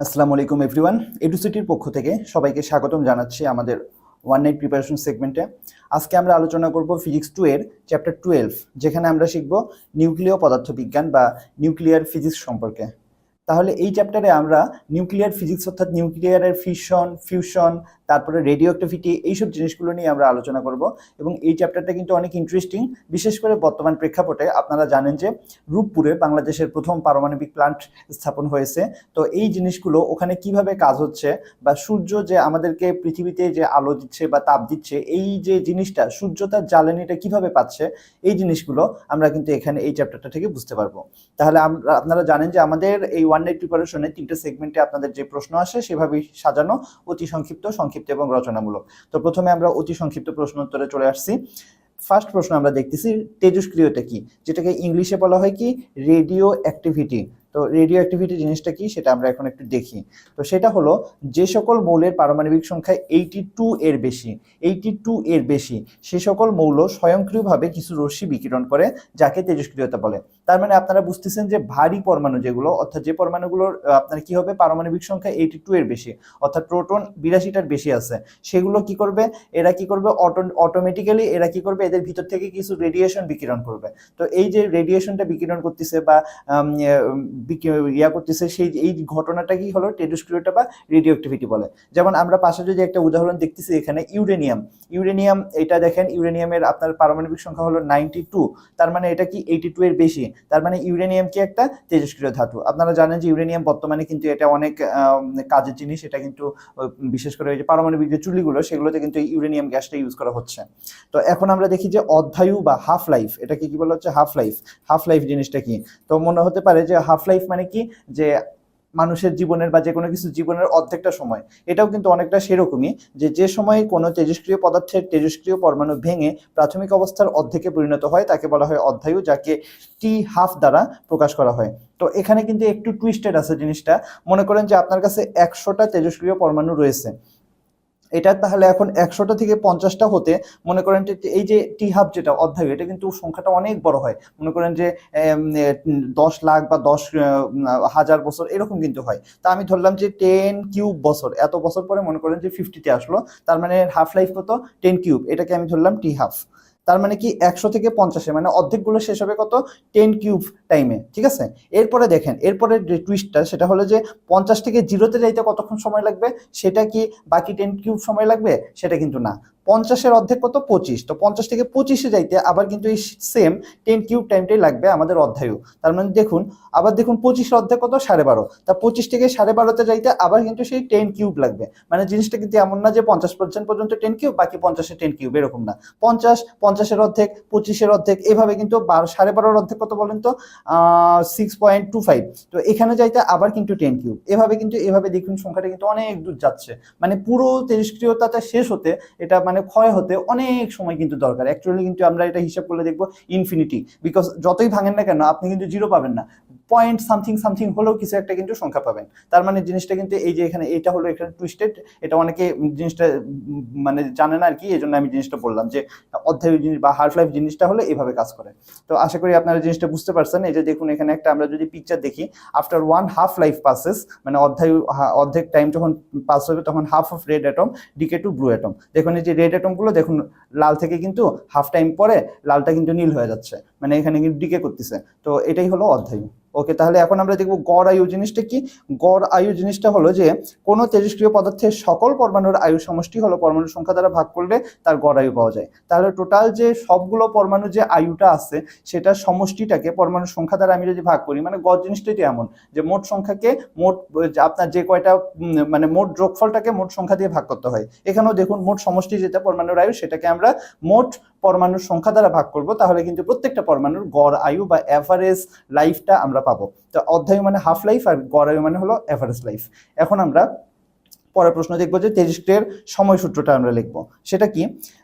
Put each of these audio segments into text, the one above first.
আসসালামু আলাইকুম এভরিওয়ান এডুসিটির পক্ষ থেকে সবাইকে স্বাগতম জানাচ্ছি আমাদের ওয়ান নাইট প্রিপারেশন সেগমেন্টে আজকে আমরা আলোচনা করব ফিজিক্স টু এর চ্যাপ্টার টুয়েলভ যেখানে আমরা শিখব নিউক্লিয় পদার্থবিজ্ঞান বা নিউক্লিয়ার ফিজিক্স সম্পর্কে। তাহলে এই চ্যাপ্টারে আমরা নিউক্লিয়ার ফিজিক্স অর্থাৎ নিউক্লিয়ারের ফিশন ফিউশন তারপরে রেডিও অ্যাক্টিভিটি এইসব জিনিসগুলো নিয়ে আমরা আলোচনা করব এবং এই চ্যাপ্টারটা কিন্তু অনেক ইন্টারেস্টিং বিশেষ করে বর্তমান প্রেক্ষাপটে। আপনারা জানেন যে রূপপুরে বাংলাদেশের প্রথম পারমাণবিক প্লান্ট স্থাপন হয়েছে। তো এই জিনিসগুলো ওখানে কীভাবে কাজ হচ্ছে বা সূর্য যে আমাদেরকে পৃথিবীতে যে আলো দিচ্ছে বা তাপ দিচ্ছে, এই যে জিনিসটা, সূর্য তার জ্বালানিটা কীভাবে পাচ্ছে, এই জিনিসগুলো আমরা কিন্তু এখানে এই চ্যাপ্টারটা থেকে বুঝতে পারব। তাহলে আমরা আপনারা জানেন যে আমাদের এই ওয়ান নাইট প্রিপারেশনে তিনটে সেগমেন্টে আপনাদের যে প্রশ্ন আসে সেভাবেই সাজানো অতি সংক্ষিপ্ত সংক্ষিপ্ত এবং রচনামূলক। তো প্রথমে আমরা অতি সংক্ষিপ্ত প্রশ্ন উত্তরে চলে আসছি। ফার্স্ট প্রশ্ন আমরা দেখতেছি, তেজস্ক্রিয়তা কি? যেটাকে ইংলিশে বলা হয় কি রেডিও অ্যাক্টিভিটি তো রেডিও অ্যাক্টিভিটি জিনিসটা কি সেটা আমরা এখন একটু দেখি। তো সেটা হলো যে সকল মৌলের পারমাণবিক সংখ্যা এইটি টু এর বেশি এইটি টু এর বেশি, সে সকল মৌল স্বয়ংক্রিয়ভাবে কিছু রশ্মি বিকিরণ করে, যাকে তেজস্ক্রিয়তা বলে। তার মানে আপনারা বুঝতেছেন যে ভারী পরমাণু যেগুলো, অর্থাৎ যে পরমাণুগুলোর আপনার কি হবে? পারমাণবিক সংখ্যা এইটি টু এর বেশি, অর্থাৎ প্রোটন বিরাশিটার বেশি আছে। সেগুলো কি করবে? এরা কি করবে? অটো অটোমেটিক্যালি এরা কি করবে? এদের ভিতর থেকে কিছু রেডিয়েশন বিকিরণ করবে। তো এই যে রেডিয়েশনটা বিকিরণ করতেছে বা ইয়ে, করতেছে সেই এই ঘটনাটা কি হলো টেডোস্ক্রিয়টা বা রেডিও অ্যাক্টিভিটি বলে। যেমন আমরা পাশে যদি একটা উদাহরণ দেখতেছি এখানে ইউরেনিয়াম ইউরেনিয়াম এটা দেখেন ইউরেনিয়ামের আপনার পারমাণবিক সংখ্যা হলো নাইনটি টু তার মানে এটা কি এইটি টু এর বেশি? তার মানে ইউরেনিয়াম কি একটা তেজস্ক্রিয় ধাতু। আপনারা জানেন যে ইউরেনিয়াম বর্তমানে কিন্তু এটা অনেক কাজের জিনিস। এটা কিন্তু বিশেষ করে ওই যে পারমাণবিক যে চুল্লিগুলো সেগুলোতে কিন্তু ইউরেনিয়াম গ্যাসটা ইউজ করা হচ্ছে। তো এখন আমরা দেখি যে অধ্যায়ু বা হাফ লাইফ এটাকে কি বলা হচ্ছে? হাফ লাইফ হাফ লাইফ জিনিসটা কি? তো মনে হতে পারে যে হাফ লাইফ মানে কি? যে মানুষের জীবনের বা যে কোনো কিছু জীবনের অর্ধেকটা সময়। এটাও কিন্তু অনেকটা সেরকমই যে যে সময়ে কোনো তেজস্ক্রিয় পদার্থের তেজস্ক্রিয় পরমাণু ভেঙে প্রাথমিক অবস্থার অর্ধেকে পরিণত হয়, তাকে বলা হয় অধ্যায়ু, যাকে টি হাফ দ্বারা প্রকাশ করা হয়। তো এখানে কিন্তু একটু টুইস্টেড আছে জিনিসটা। মনে করেন যে আপনার কাছে একশোটা তেজস্ক্রিয় পরমাণু রয়েছে। এটা তাহলে এখন একশোটা থেকে পঞ্চাশটা হতে মনে করেন এই যে টি হাফ যেটা অধ্যায়, এটা কিন্তু সংখ্যাটা অনেক বড় হয়। মনে করেন যে দশ লাখ বা দশ হাজার বছর এরকম কিন্তু হয়। তা আমি ধরলাম যে টেন কিউব বছর, এত বছর পরে মনে করেন যে ফিফটিতে আসলো, তার মানে হাফ লাইফ কত? টেন কিউব এটাকে আমি ধরলাম টি হাফ তার মানে কি একশো থেকে পঞ্চাশে মানে অর্ধেকগুলো শেষ হবে কত? টেন কিউব টাইমে ঠিক আছে? এরপরে দেখেন, এরপরে যে টুইস্টটা সেটা হলো যে পঞ্চাশ থেকে জিরোতে যাইতে কতক্ষণ সময় লাগবে? সেটা কি বাকি টেন কিউব সময় লাগবে? সেটা কিন্তু না। পঞ্চাশের অর্ধেক কত? পঁচিশ। তো পঞ্চাশ থেকে পঁচিশে যাইতে আবার কিন্তু এই সেম টেন কিউব টাইমটাই লাগবে আমাদের অধ্যায়ু তার মানে দেখুন, আবার দেখুন পঁচিশের অর্ধেক কত? সাড়ে বারো। তা পঁচিশ থেকে সাড়ে বারোতে যাইতে আবার কিন্তু সেই টেন কিউব লাগবে। মানে জিনিসটা কিন্তু এমন না যে পঞ্চাশ পার্সেন্ট পর্যন্ত টেন কিউব বাকি পঞ্চাশে টেন কিউব এরকম না। পঞ্চাশ, পঞ্চাশের অর্ধেক, পঁচিশের অর্ধেক, এভাবে কিন্তু বারো, সাড়ে বারোর অর্ধেক কত বলেন তো? সিক্স পয়েন্ট টু ফাইভ তো এখানে যাইতে আবার কিন্তু টেন কিউব এভাবে কিন্তু, এভাবে দেখুন সংখ্যাটা কিন্তু অনেক দূর যাচ্ছে। মানে পুরো তেজস্ক্রিয়তাটা শেষ হতে এটা মানে ক্ষয় হতে অনেক সময় কিন্তু দরকার। অ্যাকচুয়ালি কিন্তু আমরা এটা হিসাব করলে দেখব ইনফিনিটি বিকজ যতই ভাঙেন না কেন, আপনি কিন্তু জিরো পাবেন না। পয়েন্ট সামথিং সামথিং হলেও কিছু একটা কিন্তু সংখ্যা পাবেন। তার মানে জিনিসটা কিন্তু এই যে এখানে এটা হলো এখানে টুইস্টেড এটা অনেকে জিনিসটা মানে জানে না আর কি এই জন্য আমি জিনিসটা বললাম যে অধ্যায় জিনিস বা হার্ফ লাইফ জিনিসটা হলে এভাবে কাজ করে। তো আশা করি আপনারা জিনিসটা বুঝতে পারছেন। এই যে দেখুন এখানে একটা আমরা যদি পিকচার দেখি after one half life passes মানে অধ্যায়, অর্ধেক টাইম যখন পাস হবে তখন half of red atom decay to blue atom দেখুন এই যে রেড অ্যাটমগুলো দেখুন, লাল থেকে কিন্তু হাফ টাইম পরে লালটা কিন্তু নীল হয়ে যাচ্ছে। মানে এখানে কিন্তু ডিকে করতেছে। তো এটাই হলো অধ্যায়। ওকে তাহলে এখন আমরা দেখব গড় আয়ু জিনিসটা কি? গড় আয়ু জিনিসটা হলো যে, কোনো তেজস্ক্রিয় পদার্থের সকল পরমাণুর আয়ু সমষ্টি হলো পরমাণুর সংখ্যা দ্বারা ভাগ করলে তার গড় আয়ু পাওয়া যায়। তাহলে টোটাল যে সবগুলো পরমাণু যে আয়ুটা আছে, সেটা সমষ্টিটাকে পরমাণুর সংখ্যা দ্বারা আমি যদি ভাগ করি মানে গড় জিনিসটাই এমন, যে মোট সংখ্যাকে মোট, আপনার যে কয়টা মানে মোট যোগফলটাকে মোট সংখ্যা দিয়ে ভাগ করতে হয়। এখানেও দেখুন মোট সমষ্টি যেটা পরমাণুর আয়ু, সেটাকে আমরা মোট পরমাণুর সংখ্যা দ্বারা ভাগ করব, তাহলে কিন্তু প্রত্যেকটা পরমাণুর গড় আয়ু বা অ্যাভারেজ লাইফটা আমরা পাবো। তো অধ্যায়ু মানে হাফ লাইফ আর গড় আয়ু মানে হলো অ্যাভারেজ লাইফ এখন আমরা পরের প্রশ্ন দেখব যে তেজস্ক্রিয়ের সময়সূত্রটা আমরা লিখব। সেটা কি?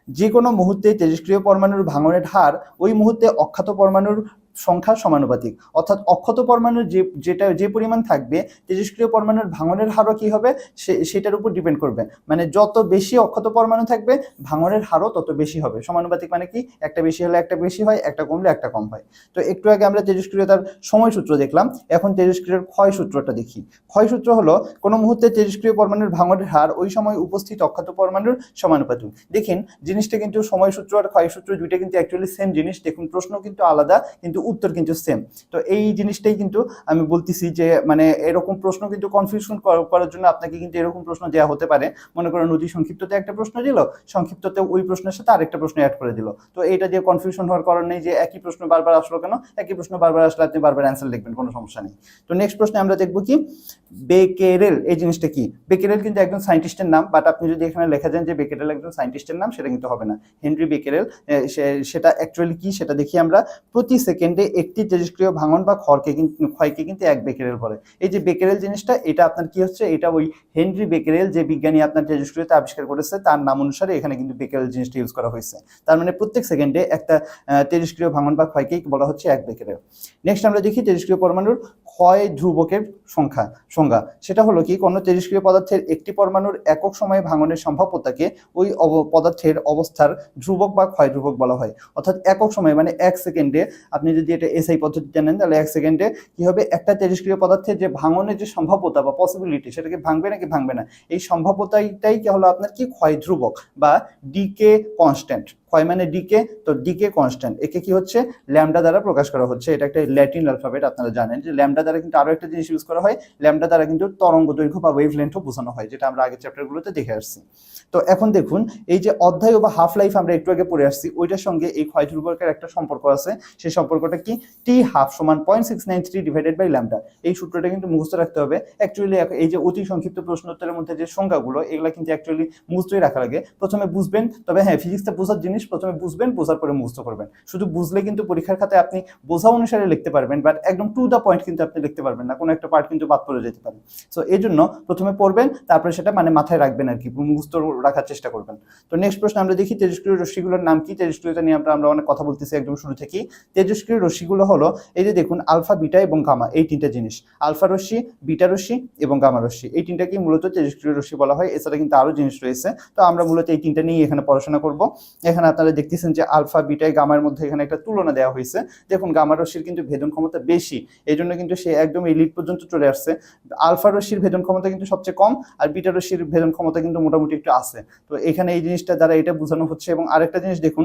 যে কোনো মুহূর্তে তেজস্ক্রিয় পরমাণুর ভাঙনের হার ওই মুহূর্তে অক্ষাত পরমাণুর সংখ্যা সমানুপাতিক। অর্থাৎ অক্ষত পরমাণুর যে, যেটা, যে পরিমাণ থাকবে তেজস্ক্রিয় পরমাণুর ভাঙনের হারও কি হবে? সে, সেটার উপর ডিপেন্ড করবে। মানে যত বেশি অক্ষত পরমাণু থাকবে, ভাঙনের হারও তত বেশি হবে। সমানুপাতিক মানে কি? একটা বেশি হলে একটা বেশি হয়, একটা কমলে একটা কম হয়। তো একটু আগে আমরা তেজস্ক্রিয়তার সময় সূত্র দেখলাম। এখন তেজস্ক্রিয়র ক্ষয় সূত্রটা দেখি। ক্ষয় সূত্র হলো, কোনো মুহূর্তে তেজস্ক্রিয় পরমাণুর ভাঙনের হার ওই সময় উপস্থিত অক্ষত পরমাণুর সমানুপাতিক। দেখেন, জিনিসটা কিন্তু সময় সূত্র আর ক্ষয় সূত্র দুইটা কিন্তু অ্যাকচুয়ালি সেম জিনিস। দেখুন, প্রশ্ন কিন্তু আলাদা, কিন্তু উত্তর কিন্তু সেম তো এই জিনিসটাই কিন্তু আমি বলতেছি যে মানে এরকম প্রশ্ন কিন্তু কনফিউশন করার জন্য আপনাকে কিন্তু এরকম প্রশ্ন দেওয়া হতে পারে। মনে করেন অতি সংক্ষিপ্ততে একটা প্রশ্ন দিল, সংক্ষিপ্ততে ওই প্রশ্নের সাথে আরেকটা প্রশ্ন অ্যাড করে দিল। তো এটা দিয়ে কনফিউশন হওয়ার কারণ নেই যে একই প্রশ্ন বারবার আসলো কেন? একই প্রশ্ন বারবার আসলে আপনি বারবার অ্যান্সার লিখবেন, কোনো সমস্যা নেই। তো নেক্সট প্রশ্নে আমরা দেখব কি? বেকেরেল, এই জিনিসটা কি? বেকেরেল কিন্তু একজন সায়েন্টিস্টের নাম বাট আপনি যদি এখানে লেখা যান যে বেকেরেল একজন সায়েন্টিস্টের নাম, সেটা কিন্তু হবে না। হেনরি বেকেরেল সেটা অ্যাকচুয়ালি কি? সেটা দেখি আমরা। প্রতি সেকেন্ডে একটি তেজস্ক্রিয় ভাঙন বা খড়কে কিন্তু ক্ষয়কে কিন্তু এক বেকেরেল বলে। এই যে বেকেরেল জিনিসটা, এটা আপনার কি হচ্ছে? এটা ওই হেনরি বেকেরেল যে বিজ্ঞানী আপনার তেজস্ক্রিয়তা আবিষ্কার করেছে, তার নাম অনুসারে এখানে কিন্তু বেকেরেল জিনিসটা ইউজ করা হয়েছে। তার মানে প্রত্যেক সেকেন্ডে একটা তেজস্ক্রিয় ভাঙন বা ক্ষয়কে বলা হচ্ছে এক বেকেরেল। নেক্সট আমরা দেখি তেজস্ক্রিয় পরমাণুর ক্ষয় ধ্রুবকের সংখ্যা, সংজ্ঞা। সেটা হলো কি, কোনো তেজস্ক্রিয় পদার্থের একটি পরমাণুর একক সময়ে ভাঙনের সম্ভাব্যতাকে ওই পদার্থের অবস্থার ধ্রুবক বা ক্ষয় ধ্রুবক বলা হয়। অর্থাৎ একক সময়ে মানে এক সেকেন্ডে আপনি যদি এটা এসআই পদ্ধতিতে নেন, তাহলে এক সেকেন্ডে কি হবে? একটা তেজস্ক্রিয় পদার্থের যে ভাঙনের যে সম্ভাব্যতা বা পসিবিলিটি সেটাকে ভাঙবে নাকি ভাঙবে না? এই সম্ভাব্যতাটাই কি হলো আপনার কি? ক্ষয় ধ্রুবক বা ডিকে কনস্ট্যান্ট ক্ষয় মানে ডিকে তো ডিকে কনস্ট্যান্ট একে কি হচ্ছে? ল্যামডা দ্বারা প্রকাশ করা হচ্ছে। এটা একটা ল্যাটিন অ্যালফাবেট আপনারা জানেন যে ল্যামডা দ্বারা কিন্তু আরও একটা জিনিস ইউজ করা হয়। ল্যামডা দ্বারা কিন্তু তরঙ্গ দৈর্ঘ্য বা ওয়েভ লেন্থও বোঝানো হয়, যেটা আমরা আগের চ্যাপ্টারগুলোতে দেখে আসছি। তো এখন দেখুন, এই যে অধ্যায় বা হাফ লাইফ আমরা একটু আগে পড়ে আসছি, ওইটার সঙ্গে এই ক্ষয় ধ্রুবকের একটা সম্পর্ক আছে। সেই সম্পর্কটা কি? টি হাফ সমান point six nine three divided by lambda এই সূত্রটা কিন্তু মুখস্থ রাখতে হবে। অ্যাকচুয়ালি এই যে অতি সংক্ষিপ্ত প্রশ্নোত্তরের মধ্যে যে সংখ্যাগুলো এগুলো কিন্তু অ্যাকচুয়ালি মুখস্থই রাখা লাগে। প্রথমে বুঝবেন, তবে হ্যাঁ ফিজিক্সটা বোঝার জিনিস প্রথমে বুঝবেন, বোঝার পরে মুখস্থ করবেন। শুধু বুঝলে কিন্তু পরীক্ষার খাতায় আপনি বোঝা অনুসারে লিখতে পারবেন বাট একদম টু দ্য পয়েন্ট কিন্তু আপনি লিখতে পারবেন না। কোনো একটা পার্ট কিন্তু বাদ পড়ে যেতে পারে। সো এই জন্য প্রথমে পড়বেন, তারপরে সেটা মানে মাথায় রাখবেন আর কি, মুখস্থ রাখার চেষ্টা করবেন। তো নেক্সট প্রশ্ন আমরা দেখি, তেজস্ক্রিয় রশ্মিগুলোর নাম কি? তেজস্ক্রিয়তা নিয়ে আমরা আমরা অনেক কথা বলতেছি একদম শুরু থেকেই। তেজস্ক্রিয় রশ্মিগুলো হলো এই যে দেখুন আলফা বিটা এবং গামা এই তিনটা জিনিস। আলফা রশ্মি বিটা রশ্মি এবং গামা রশ্মি। এই তিনটাকেই মূলত তেজস্ক্রিয় রশ্মি বলা হয়। এছাড়া কিন্তু আরও জিনিস রয়েছে। তো আমরা মূলত এই তিনটা নিয়ে এখানে পড়াশোনা করব। এখানে আপনারা দেখতেছেন যে আলফা বিটায় গামার মধ্যে এখানে একটা তুলনা দেওয়া হয়েছে। দেখুন, গামা রশ্মির কিন্তু ভেদন ক্ষমতা বেশি। এই জন্য কিন্তু সে একদম এই লিড পর্যন্ত চলে আসছে। আলফা রশ্মির ভেদন ক্ষমতা কিন্তু সবচেয়ে কম, আর বিটা রশ্মির ভেদন ক্ষমতা কিন্তু মোটামুটি একটু আছে। তো এখানে এই জিনিসটা দ্বারা এটা বোঝানো হচ্ছে। এবং আরেকটা জিনিস দেখুন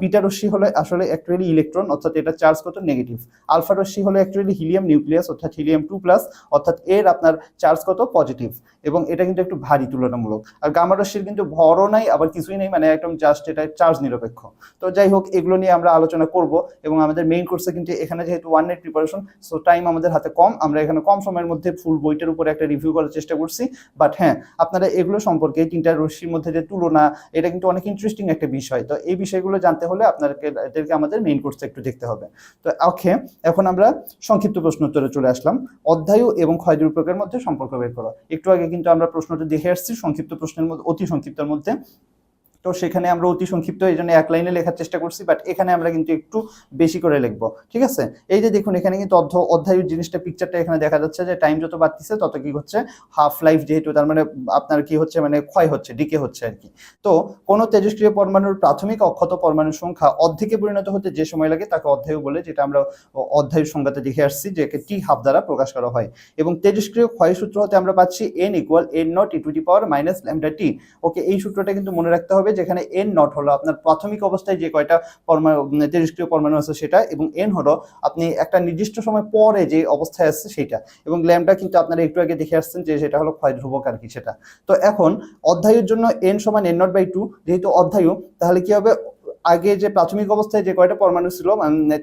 বিটা রশ্মি হলো আসলে অ্যাকচুয়ালি ইলেকট্রন অর্থাৎ এটা চার্জ কত? নেগেটিভ আলফা রশ্মি হলো অ্যাকচুয়ালি হিলিয়াম নিউক্লিয়াস অর্থাৎ হিলিয়াম টু প্লাস অর্থাৎ এর আপনার চার্জ কত? পজিটিভ এবং এটা কিন্তু একটু ভারী তুলনামূলক। আর গামা রশ্মির কিন্তু ভরও নাই, আবার কিছুই নেই মানে একদম জাস্ট এটা চার্জ নিরপেক্ষ। তো যাই হোক, এগুলো নিয়ে আমরা আলোচনা করব এবং আমাদের মেইন কোর্সে কিন্তু এখানে যেহেতু one night preparation so time আমাদের হাতে কম। আমরা এখানে কম সময়ের মধ্যে ফুল বইটার উপরে একটা রিভিউ করার চেষ্টা করছি। বাট হ্যাঁ আপনারা এগুলো সম্পর্কে তিনটা রশ্মির মধ্যে যে তুলনা, এটা কিন্তু অনেক ইন্টারেস্টিং একটা বিষয়। তো এই বিষয়গুলো জানতে হলে আপনাদেরকে আমাদের মেইন কোর্সে একটু দেখতে হবে। তো ওকে, এখন আমরা সংক্ষিপ্ত প্রশ্ন উত্তরে চলে আসলাম। অধ্যায় এবং ক্ষয় দুর্যোগের মধ্যে সম্পর্ক বের করো। একটু আগে কিন্তু আমরা প্রশ্নটা দেখে আসছি সংক্ষিপ্ত প্রশ্নের মধ্যে, অতি সংক্ষিপ্তের মধ্যে। তো সেখানে আমরা অতি সংক্ষিপ্ত এই জন্য এক লাইনে লেখার চেষ্টা করছি বাট এখানে আমরা কিন্তু একটু বেশি করে লিখব, ঠিক আছে? এই যে দেখুন, এখানে কিন্তু অধ্য অধ্যায়ের জিনিসটা পিকচারটা এখানে দেখা যাচ্ছে যে টাইম যত বাড়তিছে, তত কি হচ্ছে? হাফ লাইফ যেহেতু, তার মানে আপনার কি হচ্ছে? মানে ক্ষয় হচ্ছে ডিকে হচ্ছে আর কি। তো কোনো তেজস্ক্রিয় পরমাণুর প্রাথমিক অক্ষত পরমাণুর সংখ্যা অর্ধেকে পরিণত হতে যে সময় লাগে, তাকে অধ্যায় বলে, যেটা আমরা অধ্যায়ের সংজ্ঞাতে দেখে আসছি যে টি হাফ দ্বারা প্রকাশ করা হয়। এবং তেজস্ক্রিয় ক্ষয় সূত্র হতে আমরা পাচ্ছি n equal n nought e to power minus lambda t okay এই সূত্রটা কিন্তু মনে রাখতে হবে যেখানে এন নট হলো। আপনার প্রাথমিক অবস্থায় যে কয়টা পরমাণু তেজস্ক্রিয় পরমাণু আছে সেটা, এবং এন হলো আপনি একটা নির্দিষ্ট সময় পরে যে অবস্থায় আসছে সেটা। এবং ল্যামটা কিন্তু আপনারা একটু আগে দেখে আসছেন যে সেটা হলো ক্ষয় ধ্রুবক আর কি সেটা। তো এখন অধ্যায়ের জন্য এন সমান এন নট বাই টু যেহেতু অধ্যায়ু তাহলে কি হবে? আগে যে প্রাথমিক অবস্থায় যে কয়টা পরমাণু ছিল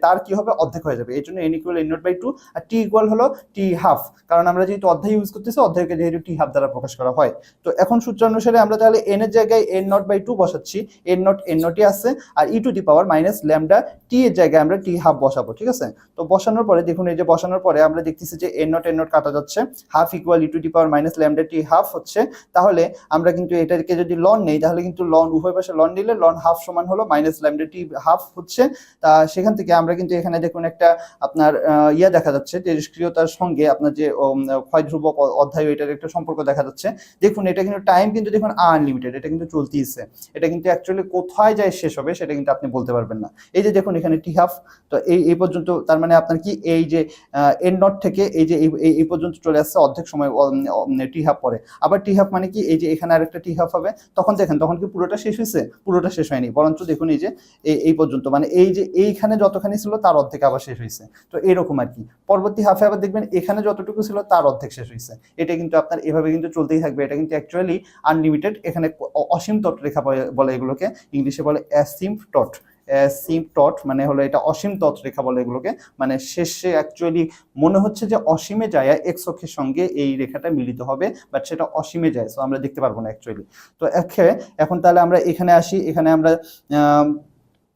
তার কি হবে? অর্ধেক হয়ে যাবে। এই জন্য n equal n nought by two R T equal হলো টি হাফ কারণ আমরা যেহেতু অধ্যায় ইউজ করতেছি, অধ্যায়কে যেহেতু টি হাফ দ্বারা প্রকাশ করা হয়। তো এখন সূত্র অনুসারে আমরা তাহলে এন এর জায়গায় এন নট বাই টু বসাচ্ছি। এন নট এন নটই আছে। আর e to the power minus lambda t এর জায়গায় আমরা টি হাফ বসাবো, ঠিক আছে? তো বসানোর পরে দেখুন, এই যে বসানোর পরে আমরা দেখতেছি যে এন নট এন নট কাটা যাচ্ছে। Half equal e to the power minus lambda t half হচ্ছে। তাহলে আমরা কিন্তু এটাকে যদি লন নেই, তাহলে কিন্তু লন উভয় পাশে লন নিলে লন হাফ সমান হলো মাইনাস টি হাফ হচ্ছে, তা সেখান থেকে আমরা কিন্তু এখানে দেখুন একটা আপনার ইয়া দেখা যাচ্ছে তেজস্ক্রিয়তার সঙ্গে আপনার যে ক্ষয় ধ্রুবক অধ্যায়, এটার একটা সম্পর্ক দেখা যাচ্ছে। দেখুন, এটা কিন্তু টাইম কিন্তু দেখুন আনলিমিটেড এটা কিন্তু চলতেইছে এটা কিন্তু অ্যাকচুয়ালি কোথায় যায় শেষ হবে, সেটা কিন্তু আপনি বলতে পারবেন না। এই যে দেখুন এখানে টি হাফ তো এই এই পর্যন্ত তার মানে আপনার কি এই যে এন নট থেকে এই যে, এই পর্যন্ত চলে আসছে, অর্ধেক সময় টি হাফ পরে। আবার টি হাফ মানে কি, এই যে এখানে আরেকটা টি হাফ হবে, তখন দেখেন, তখন কি পুরোটা শেষ হয়েছে পুরোটা শেষ হয়নি। বরঞ্চ দেখুন এই যে এই- পর্যন্ত। মানে এই যে এইখানে যতখানি ছিল তার অর্ধেক আবার শেষ হয়েছে তো এরকম আর কি। পরবর্তী হাফে আবার দেখবেন এখানে যতটুকু ছিল তার অর্ধেক শেষ হয়েছে এটা কিন্তু আপনার এভাবে কিন্তু চলতেই থাকবে। এটা কিন্তু অ্যাকচুয়ালি আনলিমিটেড এখানে অসীম তট রেখা বলে এগুলোকে। ইংলিশে বলে অ্যাসিম টট অ্যাসিম টট মানে হলো এটা অসীম তটরেখা বলে এগুলোকে। মানে শেষে অ্যাকচুয়ালি মনে হচ্ছে যে অসীমে যায় এক্স অক্ষের সঙ্গে এই রেখাটা মিলিত হবে বাট সেটা অসীমে যায় সো আমরা দেখতে পারব না অ্যাকচুয়ালি তো এখন তাহলে আমরা এখানে আসি এখানে আমরা আম,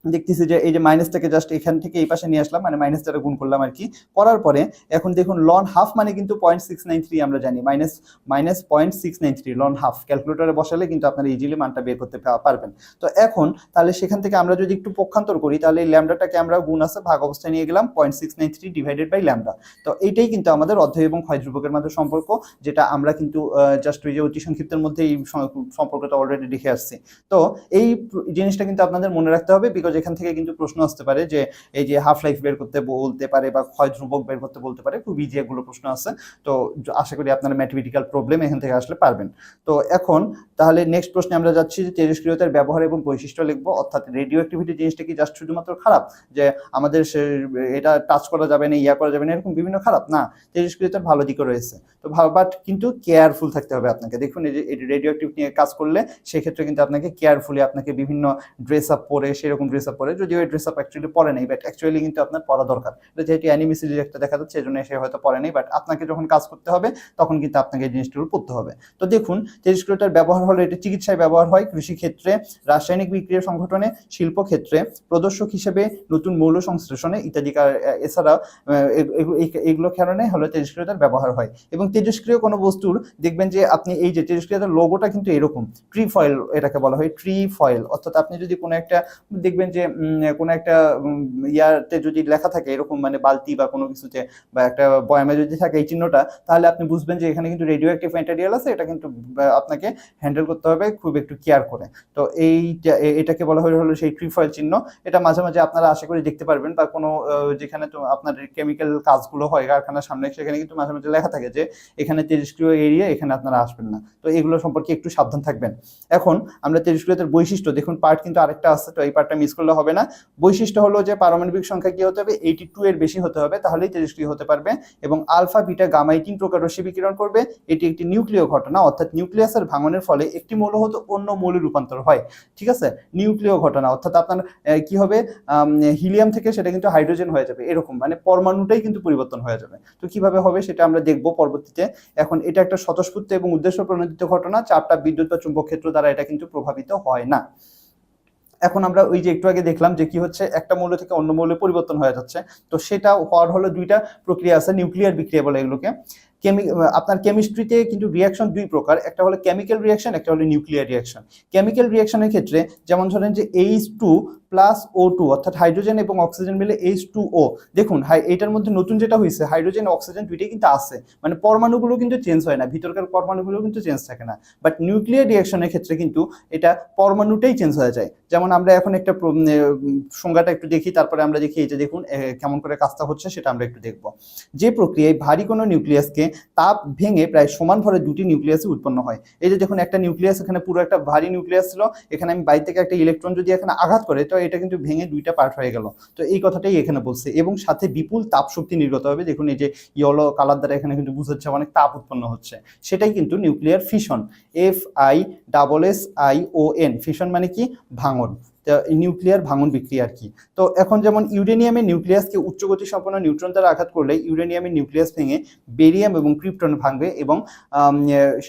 দেখতেছি যে এই যে মাইনাসটাকে জাস্ট এখান থেকে এই পাশে নিয়ে আসলাম মানে মাইনাসটা গুণ করলাম আর কি করার পরে এখন দেখুন লন হাফ মানে কিন্তু পয়েন্ট সিক্স নাইন থ্রি আমরা জানি। Minus minus point six nine three loan half ক্যালকুলেটরে বসালে কিন্তু আপনারা ইজিলি মানটা বের করতে পারবেন। তো এখন তাহলে সেখান থেকে আমরা যদি একটু পক্ষান্তর করি, তাহলে এই ল্যামডাটাকে আমরা গুণ আছে, ভাগ অবস্থায় নিয়ে গেলাম point six nine three divided by lambda তো এইটাই কিন্তু আমাদের অধ্যায় এবং ক্ষয় ধ্রুবকের মধ্যে সম্পর্ক, যেটা আমরা কিন্তু জাস্ট ওই যে অতি সংক্ষিপ্তের মধ্যে এই সম্পর্কটা অলরেডি দেখে আসছি। তো এই জিনিসটা কিন্তু আপনাদের মনে রাখতে হবে বিকজ এখান থেকে কিন্তু প্রশ্ন আসতে পারে যে, এই যে হাফ লাইফ বের করতে বলতে পারে বা ক্ষয় ধ্রুবক বের করতে বলতে পারে খুব ইজি এগুলো প্রশ্ন আছে। তো আশা করি আপনারা ম্যাথমেটিক্যাল প্রবলেম এখান থেকে আসলে পারবেন। তো এখন, তাহলে নেক্সট প্রশ্নে আমরা যাচ্ছি যে তেজস্ক্রিয়তার ব্যবহার এবং বৈশিষ্ট্য লিখব। অর্থাৎ রেডিও অ্যাক্টিভিটি জিনিসটা কি জাস্ট শুধুমাত্র খারাপ? যে আমাদের এটা টাচ করা যাবে না, ইয়া করা যাবে না, এরকম বিভিন্ন খারাপ? না, তেজস্ক্রিয়তার ভালো দিকও রয়েছে। তো বাট কিন্তু কেয়ারফুল থাকতে হবে আপনাকে। দেখুন, এই যে রেডিও অ্যাক্টিভ নিয়ে কাজ করলে, সেক্ষেত্রে কিন্তু আপনাকে কেয়ারফুলি আপনাকে বিভিন্ন ড্রেস আপ পরে সেরকম ড্রেস আপ পরে যদিও এই ড্রেস আপ অ্যাকচুয়ালি পরে নেই বাট অ্যাকচুয়ালি কিন্তু আপনার পড়া দরকার। এটা যেহেতু অ্যানিমি সিরিজ একটা দেখা যাচ্ছে এই জন্য সে হয়তো পরে নেই বাট আপনাকে যখন কাজ করতে হবে, তখন কিন্তু আপনাকে এই জিনিসগুলো পড়তে হবে। তো দেখুন তেজস্ক্রিয়তার ব্যবহার হলো, এটা চিকিৎসায় ব্যবহার হয় কৃষি ক্ষেত্রে রাসায়নিক বিক্রিয়া সংগঠনে শিল্প ক্ষেত্রে প্রদর্শক হিসেবে, নতুন মৌল সংশ্লেষণে ইত্যাদি এছাড়া এগুলো কারণে হলো তেজস্ক্রিয়তার ব্যবহার হয়। এবং তেজস্ক্রিয় কোনো বস্তুর, দেখবেন যে আপনি এই যে তেজস্ক্রিয়তার লোগোটা কিন্তু এরকম ট্রি ফয়েল এটাকে বলা হয় ট্রি ফয়েল অর্থাৎ আপনি যদি কোনো একটা, দেখবেন যে কোনো একটা ইয়াতে যদি লেখা থাকে, এরকম মানে বালতি বা কোনো কিছুতে, বা একটা বয়ামে যদি থাকে এই চিহ্নটা, তাহলে আপনি বুঝবেন যে এখানে কিন্তু রেডিও অ্যাক্টিভ ম্যাটেরিয়াল আছে, এটা কিন্তু আপনাকে হ্যান্ডেল করতে হবে খুব একটু কেয়ার করে। তো এইটা এটাকে বলা হয় হলো সেই ট্রি ফয়েল চিহ্ন। এটা মাঝে মাঝে আপনারা আশা করি দেখতে পারবেন, বা কোনো যেখানে তো আপনার কেমিক্যাল কাজগুলো হয়, কারখানার সামনে, সেখানে কিন্তু মাঝে মাঝে লেখা থাকে যে, এখানে তেজস্ক্রিয় এরিয়া এখানে আপনারা আসবেন না। তো এগুলো সম্পর্কে একটু সাবধান থাকবেন। এখন আমরা তেজস্ক্রিয়তার বৈশিষ্ট্য, দেখুন পার্ট কিন্তু আরেকটা আছে, তো এই পার্টটা মিস করলে হবে না। বৈশিষ্ট্য হলো যে পারমাণবিক সংখ্যা কি হতে হবে? এইটি টু এর বেশি হতে হবে, তাহলেই তেজস্ক্রিয় হতে পারবে এবং আলফা, বিটা, গামা এই তিন প্রকার রশ্মি বিকিরণ করবে। এটি একটি নিউক্লিয় ঘটনা, অর্থাৎ নিউক্লিয়াসের ভাঙনের ফলে একটি মৌল হতে অন্য মৌলে রূপান্তর হয়। ঠিক আছে? নিউক্লিয় ঘটনা, অর্থাৎ আপনার কি হবে? হিলিয়াম থেকে সেটা কিন্তু হাইড্রোজেন হয়ে যাবে, এরকম। মানে পরমাণুটাই কিন্তু পরিবর্তন হয়ে যাবে। তো কীভাবে হবে সেটা আমরা দেখব পরবর্তীতে। এখন এটা একটা স্বতঃস্ফূর্ত এবং উদ্দেশ্য প্রণোদিত ঘটনা চাপটা বিদ্যুৎ বা চুম্বক ক্ষেত্র দ্বারা এটা কিন্তু প্রভাবিত হয় না। এখন আমরা ওই যে একটু আগে দেখলাম যে কি হচ্ছে, একটা মৌল থেকে অন্য মৌলে পরিবর্তন হয়ে যাচ্ছে। তো সেটা হওয়ার হলো দুইটা প্রক্রিয়া আছে নিউক্লিয়ার বিক্রিয়া বলে এগুলোকে। কেমি আপনার কেমিস্ট্রিতে কিন্তু রিয়াকশন দুই প্রকার, একটা হলো কেমিক্যাল রিয়াকশন একটা হলো নিউক্লিয়ার রিয়াকশন কেমিক্যাল রিয়াকশনের ক্ষেত্রে যেমন ধরেন যে H two plus O two অর্থাৎ হাইড্রোজেন এবং অক্সিজেন মিলে এইচ টু ও দেখুন এটার মধ্যে নতুন যেটা হয়েছে হাইড্রোজেন অক্সিজেন দুইটাই কিন্তু আছে। মানে পরমাণুগুলো কিন্তু চেঞ্জ হয় না, ভিতরকার পরমাণুগুলো কিন্তু চেঞ্জ থাকে না। বাট নিউক্লিয়ার রিয়াকশনের ক্ষেত্রে কিন্তু এটা পরমাণুটাই চেঞ্জ হয়ে যায়। যেমন আমরা এখন একটা সংজ্ঞাটা একটু দেখি, তারপরে আমরা দেখি এই যে দেখুন কেমন করে কাজটা হচ্ছে, সেটা আমরা একটু দেখব। যে প্রক্রিয়ায় ভারী কোনো নিউক্লিয়াসকে তাপ ভেঙে প্রায় সমান ভরে দুটি নিউক্লিয়াসে উৎপন্ন হয়। এই যে দেখুন, একটা নিউক্লিয়াস এখানে পুরো একটা ভারী নিউক্লিয়াস ছিল। এখানে আমি বাইরে থেকে একটা ইলেকট্রন যদি এখানে আঘাত করে, তো এটা কিন্তু ভেঙে দুইটা পার্ট হয়ে গেল। তো এই কথাটাই এখানে বলছে। এবং সাথে বিপুল তাপ শক্তি নির্গত হবে। দেখুন, এই যে ইয়েলো কালার দ্বারা এখানে কিন্তু বুঝাচ্ছে অনেক তাপ উৎপন্ন হচ্ছে। সেটাই কিন্তু nuclear fission F I double S I O N fission মানে কি? ভাঙন। নিউক্লিয়ার ভাঙন বিক্রিয়া আর কি। তো এখন যেমন ইউরেনিয়ামের নিউক্লিয়াসকে উচ্চ গতি সম্পন্ন নিউট্রন দ্বারা আঘাত করলে ইউরেনিয়ামের নিউক্লিয়াস ভেঙে বেরিয়াম এবং ক্রিপ্টন ভাঙবে এবং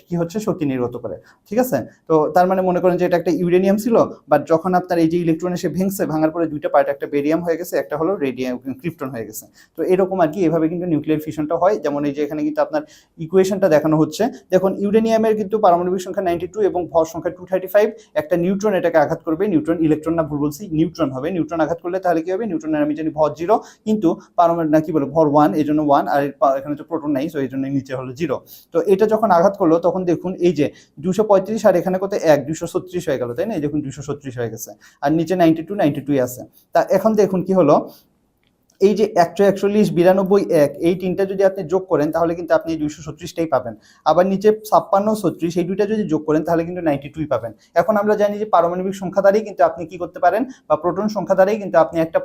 কি হচ্ছে? শক্তি নির্গত করে। ঠিক আছে? তো তার মানে মনে করেন যে এটা একটা ইউরেনিয়াম ছিল বাট যখন আপনার এই যে ইলেকট্রন এসে ভেঙছে, ভাঙার পরে দুইটা পার্ট একটা বেরিয়াম হয়ে গেছে, একটা হলো রেডিয়াম ক্রিপ্টন হয়ে গেছে। তো এরকম আর কি এভাবে কিন্তু নিউক্লিয়ার ফিশনটা হয়। যেমন এই যে এখানে কিন্তু আপনার ইকুয়েশনটা দেখানো হচ্ছে। দেখুন ইউরেনিয়ামের কিন্তু পারমাণবিক সংখ্যা নাইনটি টু এবং ভর সংখ্যা টু থার্টি ফাইভ একটা নিউট্রন এটাকে আঘাত করবে নিউট্রন ইলেকট্রন ইলেকট্রন না ভুল বলছি, নিউট্রন হবে। নিউট্রন আঘাত করলে তাহলে কি হবে? নিউট্রনের আমি জানি ভর জিরো কিন্তু পারমাণবিক না কি বলে, ভর ওয়ান এই জন্য ওয়ান আর এখানে তো প্রোটন নাই সো এই জন্য নিচে হলো জিরো তো এটা যখন আঘাত করল, তখন দেখুন এই যে দুশো পঁয়ত্রিশ আর এখানে কত এক, দুশো ছত্রিশ হয়ে গেল, তাই না? এই দেখুন দুশো ছত্রিশ হয়ে গেছে। আর নিচে নাইনটি টু নাইনটি টু আছে। তা এখন দেখুন কি হলো? এই যে একশো একচল্লিশ, বিরানব্বই, এক, এই তিনটা যদি আপনি যোগ করেন, তাহলে কিন্তু আপনি দুইশো ছত্রিশটাই পাবেন। আবার নিচে ছাপ্পান্ন, ছত্রিশ, এই দুইটা যদি যোগ করেন, তাহলে কিন্তু নাইনটি টুই পাবেন। এখন আমরা জানি যে পারমাণবিক সংখ্যা দ্বারাই কিন্তু আপনি কি করতে পারেন, বা প্রোটন সংখ্যা দ্বারাই কিন্তু আপনি একটা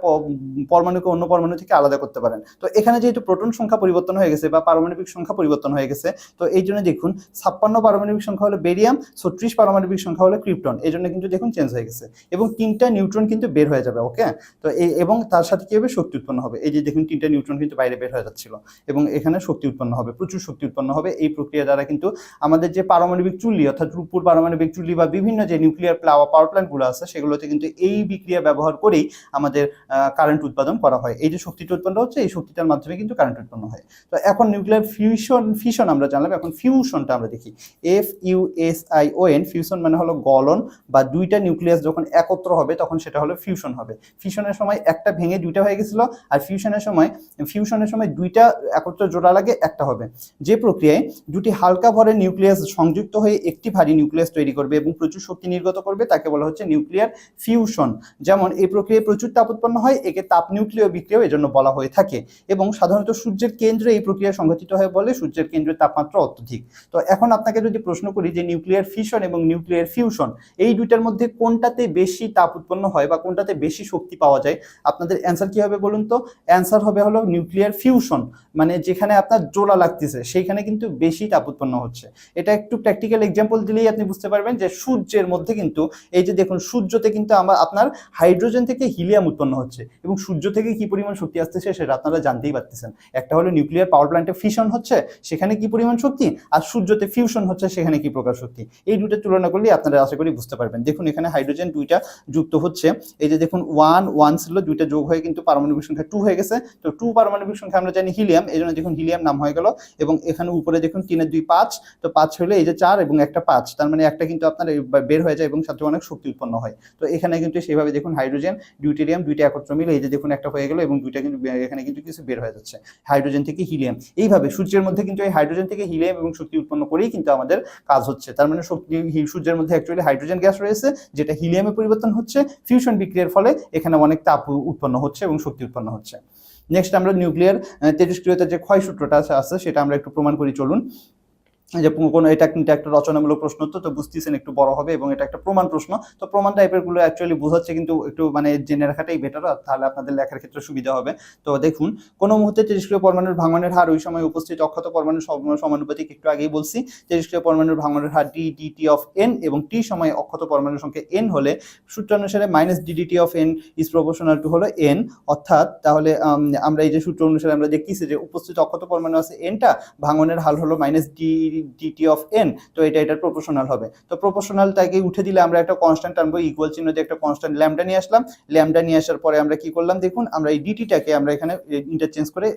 পরমাণুকে অন্য পরমাণু থেকে আলাদা করতে পারেন। তো এখানে যেহেতু প্রোটন সংখ্যা পরিবর্তন হয়ে গেছে, বা পারমাণবিক সংখ্যা পরিবর্তন হয়ে গেছে, তো এই জন্য দেখুন, ছাপ্পান্ন পারমাণবিক সংখ্যা হলো বেরিয়াম, ছত্রিশ পারমাণবিক সংখ্যা হলো ক্রিপ্টন। এই জন্য কিন্তু দেখুন চেঞ্জ হয়ে গেছে। এবং তিনটা নিউট্রন কিন্তু বের হয়ে যাবে ওকে তো এবং তার সাথে কি হবে? শক্তি উৎপন্ন হবে। এই যে দেখুন, তিনটা নিউট্রন কিন্তু বাইরে বের হয়ে যাচ্ছিল এবং এখানে শক্তি উৎপন্ন হবে, প্রচুর শক্তি উৎপন্ন হবে। এই প্রক্রিয়া দ্বারা কিন্তু আমাদের যে পারমাণবিক চুল্লি, অর্থাৎ রূপপুর পারমাণবিক চুল্লি বা বিভিন্ন যে নিউক্লিয়ার প্লাওয়া পাওয়ার প্ল্যান্টগুলো আছে, সেগুলোতে কিন্তু এই বিক্রিয়া ব্যবহার করেই আমাদের কারেন্ট উৎপাদন করা হয়। এই যে শক্তিটা উৎপন্ন হচ্ছে, এই শক্তিটার মাধ্যমে কিন্তু কারেন্ট উৎপন্ন হয়। তো এখন নিউক্লিয়ার ফিউশন ফিশন আমরা জানলাম, এখন ফিউশনটা আমরা দেখি। F U S I O N fusion মানে হলো গলন বা দুইটা নিউক্লিয়াস যখন একত্র হবে, তখন সেটা হলো ফিউশন হবে। ফিউশনের সময় একটা ভেঙে দুইটা হয়ে গেছিল, আর ফিউশনের সময় ফিউশনের সময় দুইটা একত্র জোড়া লাগে, একটা হবে। যে প্রক্রিয়ায় দুটি হালকা ভরের নিউক্লিয়াস সংযুক্ত হয়ে একটি ভারী নিউক্লিয়াস তৈরি করবে এবং প্রচুর শক্তি নির্গত করবে, তাকে বলা হচ্ছে নিউক্লিয়ার ফিউশন যেমন, এই প্রক্রিয়ায় প্রচুর তাপ উৎপন্ন হয়, একে তাপ নিউক্লিয় বিক্রিয়াও এজন্য বলা হয়ে থাকে। এবং সাধারণত সূর্যের কেন্দ্রে এই প্রক্রিয়া সংঘটিত হয় বলে সূর্যের কেন্দ্রের তাপমাত্রা অত্যধিক। তো এখন আপনাকে যদি প্রশ্ন করি যে নিউক্লিয়ার ফিশন এবং নিউক্লিয়ার ফিউশন এই দুইটার মধ্যে কোনটাতে বেশি তাপ উৎপন্ন হয় বা কোনটাতে বেশি শক্তি পাওয়া যায়, আপনাদের অ্যান্সার কি হবে বলুন তো? অ্যান্সার হবে হলো নিউক্লিয়ার ফিউশন মানে যেখানে আপনার জোড়া লাগতেছে, সেইখানে কিন্তু বেশি তাপ উৎপন্ন হচ্ছে। এটা একটু প্র্যাকটিক্যাল এক্সাম্পল দিলেই আপনি বুঝতে পারবেন যে সূর্যের মধ্যে কিন্তু, এই যে দেখুন, সূর্যতে কিন্তু আমার আপনার হাইড্রোজেন থেকে হিলিয়াম উৎপন্ন হচ্ছে এবং সূর্য থেকে কি পরিমাণ শক্তি আসতেছে সেটা আপনারা জানতেই পারতেছেন। একটা হলো নিউক্লিয়ার পাওয়ার প্ল্যান্টে ফিশন হচ্ছে, সেখানে কি পরিমাণ শক্তি? আর সূর্যতে ফিউশন হচ্ছে, সেখানে কি প্রকার শক্তি? এই দুটো তুলনা করলে আপনারা আশা করি বুঝতে পারবেন। দেখুন, এখানে হাইড্রোজেন দুইটা যুক্ত হচ্ছে। এই যে দেখুন ওয়ান ওয়ান ছিল, দুইটা যোগ হয়ে কিন্তু পারমাণবিক সংখ্যা টু হয়ে গেছে। তো টু পারমাণবিক সংখ্যা আমরা জানি হিলিয়াম এই জন্য দেখুন হিলিয়াম নাম হয়ে গেল এবং এখানে উপরে দেখুন তিনের দুই পাঁচ। তো পাঁচ হলে এই যে চার এবং একটা পাঁচ, তার মানে একটা কিন্তু আপনার বের হয়ে যায় এবং সাথে অনেক শক্তি উৎপন্ন হয়। তো এখানে কিন্তু সেইভাবে দেখুন হাইড্রোজেন ডিউটেরিয়াম দুইটা একত্র মিলে এই যে দেখুন একটা হয়ে গেল এবং দুইটা কিন্তু এখানে কিন্তু কিছু বের হয়ে যাচ্ছে। হাইড্রোজেন থেকে হিলিয়াম এইভাবে সূর্যের মধ্যে কিন্তু এই হাইড্রোজেন থেকে হিলিয়াম এবং শক্তি উৎপন্ন করেই কিন্তু আমাদের কাজ হচ্ছে। তার মানে শক্তি সূর্যের মধ্যে অ্যাকচুয়ালি হাইড্রোজেন গ্যাস রয়েছে, যেটা হিলিয়ামে পরিবর্তন হচ্ছে। ফিউশন বিক্রিয়ার ফলে এখানে অনেক তাপ উৎপন্ন হচ্ছে এবং শক্তি উৎপন্ন হচ্ছে। নেক্সট আমরা নিউক্লিয়ার তেজস্ক্রিয়তার যে ক্ষয়সূত্রটা আছে সেটা আমরা একটু প্রমাণ করি চলুন। যে কোনো এটা কিন্তু একটা রচনামূলক প্রশ্ন, তো তো বুঝতেছেন একটু বড় হবে এবং এটা একটা প্রমাণ প্রশ্ন। তো প্রমাণ টাইপেরগুলো অ্যাকচুয়ালি বোঝাচ্ছে কিন্তু একটু মানে জেনে রাখাটাই বেটার তাহলে আপনাদের লেখার ক্ষেত্রে সুবিধা হবে। তো দেখুন, কোনো মুহূর্তে তেজস্ক্রিয় পরমাণুর ভাঙনের হার ওই সময় উপস্থিত, অক্ষত পরমাণুর সম- সমানুপাতিক একটু আগেই বলছি। তেজস্ক্রিয় পরমাণুর ভাঙনের হার ডি ডিটি অফ এন এবং টি সময় অক্ষত পরমাণুর সংখ্যা এন হলে সূত্র অনুসারে minus ddt of n is proportional to হলো এন অর্থাৎ তাহলে আমরা এই যে সূত্র অনুসারে আমরা দেখতেছি যে উপস্থিত অক্ষত পরমাণু আছে এনটা ভাঙনের হাল হলো minus d dt of n তো এটা এটার প্রপোর্শনাল হবে। তো প্রপোর্শনালটাকে উঠে দিলে আমরা একটা কনস্ট্যান্ট আনব ইকুয়াল চিহ্ন দিয়ে একটা কনস্ট্যান্ট ল্যামডা নিয়ে আসলাম। ল্যামডা নিয়ে আসার পরে আমরা কি করলাম, দেখুন, আমরা এই ডিটিটাকে আমরা এখানে ইন্টারচেঞ্জ করে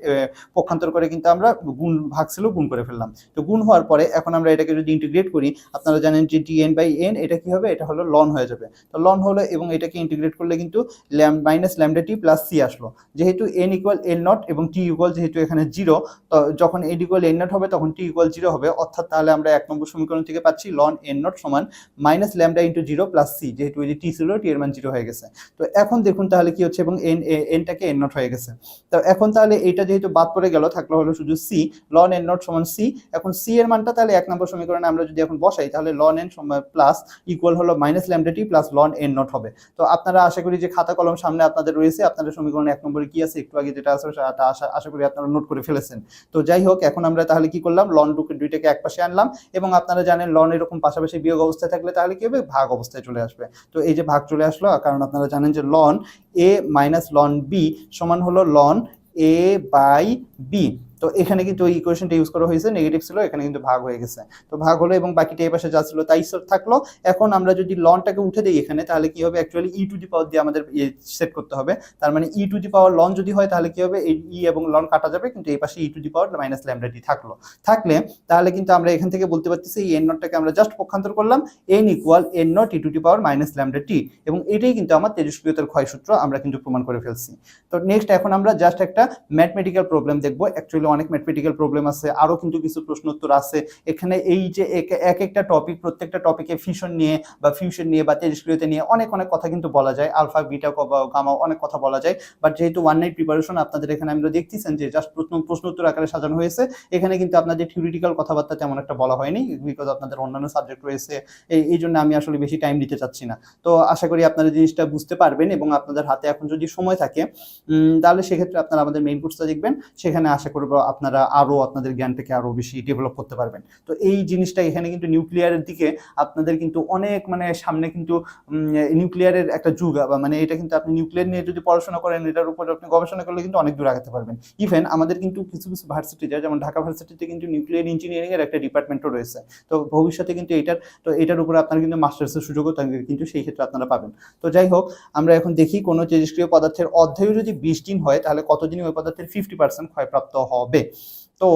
পক্ষান্তর করে কিন্তু আমরা গুণ, ভাগ ছিল, গুণ করে ফেললাম। তো গুণ হওয়ার পরে এখন আমরা এটাকে যদি ইন্টিগ্রেট করি, আপনারা জানেন যে টি এন বাই এন এটা কি হবে? এটা হলো লন হয়ে যাবে। তো লন হলো এবং এটাকে ইন্টিগ্রেট করলে কিন্তু lamp minus lambda t plus c আসলো। যেহেতু এন ইকুয়াল এন নট এবং টি ইকুয়াল যেহেতু এখানে জিরো তো যখন এন ইকুয়াল এন নট হবে, তখন টি ইকুয়াল জিরো হবে। অর্থাৎ তাহলে আমরা এক নম্বর সমীকরণ থেকে পাচ্ছি লন এন নট সমান minus lambda into zero plus c যেহেতু এই যে টি ছিল টি এর মান জিরো হয়ে গেছে। তো এখন দেখুন তাহলে কি হচ্ছে এবং এন এনটাকে এন নট হয়ে গেছে। তো এখন তাহলে এইটা যেহেতু বাদ পড়ে গেল, থাকল হলো শুধু সি লন এন নট সমান সি এখন সি এর মানটা তাহলে এক নম্বর সমীকরণে আমরা যদি এখন বসাই, তাহলে লন এন প্লাস ইকুয়াল হলো মাইনাস ল্যামডা টি প্লাস লন এন নট হবে। তো আপনারা আশা করি যে খাতা কলম সামনে আপনাদের রয়েছে, আপনাদের সমীকরণ এক নম্বরে কি আছে, একটু আগে যেটা আছে আশা আশা করি আপনারা নোট করে ফেলেছেন। তো যাই হোক, এখন আমরা তাহলে কি করলাম লন টুকে দুইটাকে এক পাশে আনলাম এবং আপনারা জানেন লন এরকম পাশাপাশি বিয়োগ অবস্থায় থাকলে তাহলে কি হবে? ভাগ অবস্থায় চলে আসবে। তো এই যে ভাগ চলে আসলো, কারণ আপনারা জানেন যে ln A minus ln B সমান হলো লন এ বাই বি তো এখানে কিন্তু ওই ইকুয়েশনটা ইউজ করা হয়েছে নেগেটিভ ছিল, এখানে কিন্তু ভাগ হয়ে গেছে। তো ভাগ হলো এবং বাকিটা এই পাশে যা ছিল তাই থাকল। এখন আমরা যদি লনটাকে উঠে দিই এখানে, তাহলে কি হবে? অ্যাকচুয়ালি ই টু দি পাওয়ার দিয়ে আমাদের সেট করতে হবে। তার মানে ই টু দি পাওয়ার লন যদি হয়, তাহলে কি হবে? এই ই এবং লন কাটা যাবে, কিন্তু এই পাশে e to the power minus lambda d থাকল। থাকলে তাহলে কিন্তু আমরা এখান থেকে বলতে পারতেছি, এই এন নটটাকে আমরা জাস্ট পক্ষান্তর করলাম n equal n nought e to the power minus lambda t এবং এটাই কিন্তু আমার তেজস্ক্রিয়তার ক্ষয়সূত্র আমরা কিন্তু প্রমাণ করে ফেলছি। তো নেক্সট এখন আমরা জাস্ট একটা ম্যাথমেটিক্যাল প্রবলেম দেখব অ্যাকচুয়ালি অনেক ম্যাথমেটিক্যাল প্রবলেম আছে, আরও কিন্তু কিছু প্রশ্ন উত্তর আছে। এখানে এই যে এক- এক একটা টপিক প্রত্যেকটা টপিকে ফিউশন নিয়ে বা ফিউশন নিয়ে বা তেজস্ক্রিয়তা নিয়ে অনেক অনেক কথা কিন্তু বলা যায়। আলফা বিটা গামা অনেক কথা বলা যায়। বাট যেহেতু ওয়ান নাইট প্রিপারেশন আপনাদের এখানে আমরা দেখতেছেন যে জাস্ট প্রশ্ন প্রশ্ন উত্তর আকারে সাজানো হয়েছে। এখানে কিন্তু আপনাদের থিওরিটিক্যাল কথাবার্তা তেমন একটা বলা হয়নি বিকজ আপনাদের অন্যান্য সাবজেক্ট রয়েছে। এই জন্য আমি আসলে বেশি টাইম দিতে চাচ্ছি না। তো আশা করি আপনারা জিনিসটা বুঝতে পারবেন এবং আপনাদের হাতে এখন যদি সময় থাকে তাহলে সেক্ষেত্রে আপনারা আমাদের মেইন কোর্সটা দেখবেন। সেখানে আশা করব আপনারা আরও আপনাদের জ্ঞানটাকে আরও বেশি ডেভেলপ করতে পারবেন। তো এই জিনিসটা এখানে কিন্তু নিউক্লিয়ারের দিকে আপনাদের কিন্তু অনেক মানে সামনে কিন্তু নিউক্লিয়ারের একটা যুগ বা মানে এটা কিন্তু আপনি নিউক্লিয়ার নিয়ে যদি পড়াশোনা করেন, এটার উপর আপনি গবেষণা করলে কিন্তু অনেক দূর আগাতে পারবেন। ইভেন আমাদের কিন্তু কিছু কিছু ভার্সিটি যায় যেমন ঢাকা ভার্সিটিতে কিন্তু নিউক্লিয়ার ইঞ্জিনিয়ারিং এর একটা ডিপার্টমেন্টও রয়েছে। তো ভবিষ্যতে কিন্তু এটার, তো এটার উপরে আপনারা কিন্তু মাস্টার্সের সুযোগও কিন্তু সেই ক্ষেত্রে আপনারা পাবেন। তো যাই হোক, আমরা এখন দেখি কোনো তেজস্ক্রিয় পদার্থের অধ্যায়ও যদি বিশ দিন হয়, তাহলে কতদিনে ওই পদার্থের ফিফটি পার্সেন্ট ক্ষয়প্রাপ্ত হবে? তো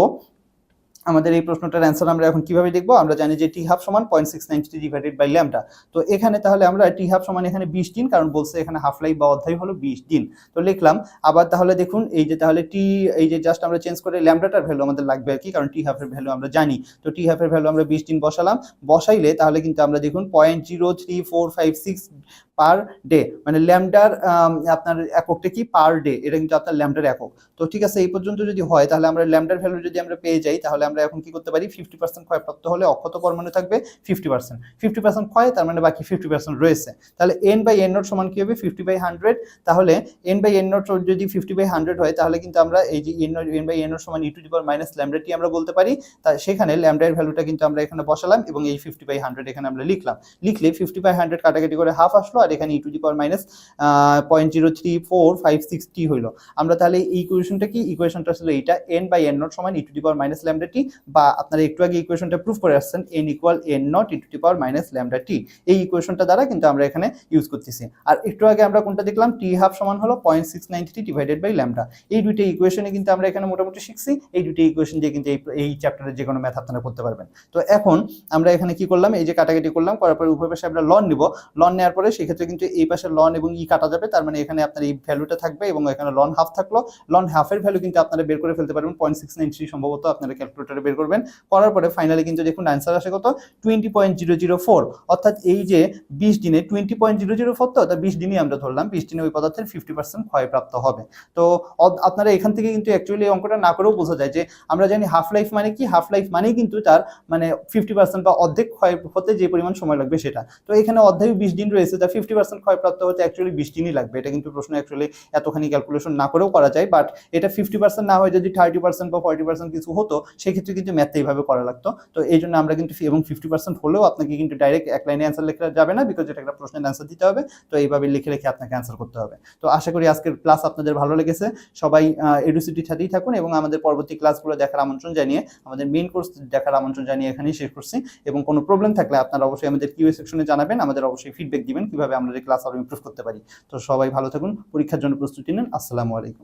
আমাদের এই প্রশ্নটার অ্যান্সার আমরা এখন কীভাবে দেখব? আমরা জানি যে টি হাফ সমান point six nine three divided by lambda তো এখানে তাহলে আমরা টি হাফ সমান এখানে বিশ দিন, কারণ বলছে এখানে হাফ লাইফ বা অধ্যায় হলো বিশ দিন। তো লিখলাম, আবার তাহলে দেখুন, এই যে তাহলে টি এই যে জাস্ট আমরা চেঞ্জ করে ল্যামডাটার ভ্যালু আমাদের লাগবে আর কি, কারণ টি হাফের ভ্যালু আমরা জানি। তো টি হাফের ভ্যালু আমরা বিশ দিন বসালাম। বসাইলে তাহলে কিন্তু আমরা দেখুন point zero three four five six per day মানে ল্যামডার আপনার এককটা কি? পার ডে এটা কিন্তু আপনার ল্যামডার একক। তো ঠিক আছে, এই পর্যন্ত যদি হয়, তাহলে আমরা ল্যামডার ভ্যালু যদি আমরা পেয়ে যাই, তাহলে আমরা এখন কি করতে পারি? ফিফটি পার্সেন্ট ক্ষয়প্রাপ্ত হলে অক্ষত পরমাণু থাকবে ফিফটি পার্সেন্ট ফিফটি পার্সেন্ট ক্ষয়, তার মানে বাকি ফিফটি পার্সেন্ট রয়েছে। তাহলে এন বাই এন নোট সমান কি হবে? ফিফটি বাই হান্ড্রেড তাহলে এন বাই এন নোট যদি ফিফটি বাই হান্ড্রেড হয়, তাহলে কিন্তু আমরা এই যে n n by n nought সমান e to power minus lambda T আমরা বলতে পারি, তা সেখানে ল্যামডার ভ্যালুটা কিন্তু আমরা এখানে বসালাম এবং এই ফিফটি বাই হান্ড্রেড এখানে আমরা লিখলাম। লিখলে ফিফটি বাই হান্ড্রেড কাটাকাটি করে হাফ আসলো আর এখানে e to power minus point zero three four five six t হইল। আমরা তাহলে এই ইকুয়েশনটা কি? ইকুয়েশনটা ছিল এইটা এন বাই এন নট সমান e to power minus lambda t বা আপনারা একটু আগে ইকুয়েশনটা প্রুফ করে আসছেন n equal n nought e to power minus lambda t এই ইকুয়েশনটা দ্বারা কিন্তু আমরা এখানে ইউজ করতেছি। আর একটু আগে আমরা কোনটা দেখলাম? টি হাফ সমান হলো point six nine three divided by lambda এই দুইটা ইকুয়েশনে কিন্তু আমরা এখানে মোটামুটি শিখছি। এই দুইটা ইকুয়েশন দিয়ে কিন্তু এই এই চ্যাপ্টারের যে কোনো ম্যাথ আপনারা করতে পারবেন। তো এখন আমরা এখানে কি করলাম? এই যে কাটাকাটি করলাম, করার পরে উভয় পাশে আমরা লন নিব। লন নেওয়ার পরে সেক্ষেত্রে কিন্তু এই পাশে লন এবং ই কাটা যাবে। তার মানে এখানে আপনার এই ভ্যালুটা থাকবে এবং এখানে লন হাফ থাকল। লন হাফের ভ্যালু কিন্তু আপনারা বের করে ফেলতে পারবেন। পয়েন্ট সিক্স নাইন থ্রি সম্ভবত আপনারা ক্যালকুলেটারে বের করবেন। করার পরে ফাইনালি কিন্তু দেখুন অ্যান্সার আসে কত? Twenty point zero zero four অর্থাৎ এই যে বিশ দিনে twenty point zero zero four তো? অর্থাৎ বিশ দিনই আমরা ধরলাম। বিশ দিনে ওই পদার্থের ফিফটি পার্সেন্ট ক্ষয়প্রাপ্ত হবে। তো আপনারা এখান থেকে কিন্তু অ্যাকচুয়ালি অঙ্কটা না করেও বোঝা যায় যে আমরা জানি হাফ লাইফ মানে কি? হাফ লাইফ মানেই কিন্তু তার মানে ফিফটি পার্সেন্ট বা অর্ধেক ক্ষয় হতে যে পরিমাণ সময় লাগবে সেটা। তো এখানে অর্ধেক বিশ দিন রয়েছে তার ফিফটি পার্সেন্ট ক্ষয়প্রাপ্ত হতে অ্যাকচুয়ালি বিশ দিনই লাগবে। এটা কিন্তু প্রশ্ন অ্যাকচুয়ালি এতখানি ক্যালকুলেশন না করেও করা যায় বাট এটা ফিফটি পার্সেন্ট না হয় যদি থার্টি পার্সেন্ট বা ফর্টি পার্সেন্ট কিছু হতো, সেক্ষেত্রে কিন্তু ম্যাথটা এইভাবে করা লাগতো। তো এই জন্য আমরা কিন্তু এবং ফিফটি পার্সেন্ট হলেও আপনাকে কিন্তু ডাইরেক্ট এক লাইনে অ্যান্সার লেখা যাবে না বিকজ এটা একটা প্রশ্নের অ্যান্সার দিতে হবে। তো এইভাবে লিখে রেখে আপনাকে অ্যান্সার করতে হবে। তো আশা করি আজকের ক্লাস আপনাদের ভালো লেগেছে। সবাই এডুসিটির সাথেই থাকুন এবং আমাদের পরবর্তী ক্লাসগুলো দেখার আমন্ত্রণ জানিয়ে, আমাদের মেন কোর্স দেখার আমন্ত্রণ জানিয়ে এখানেই শেষ করছি। এবং কোনো প্রবলেম থাকলে আপনারা অবশ্যই আমাদের কিউ সেকশনে জানাবেন। আমাদের অবশ্যই ফিডব্যাক দিবেন কীভাবে আমরা এই ক্লাস আরও ইমপ্রুভ করতে পারি। তো সবাই ভালো থাকুন, পরীক্ষার জন্য প্রস্তুতি নেন। আসসালামু আলাইকুম।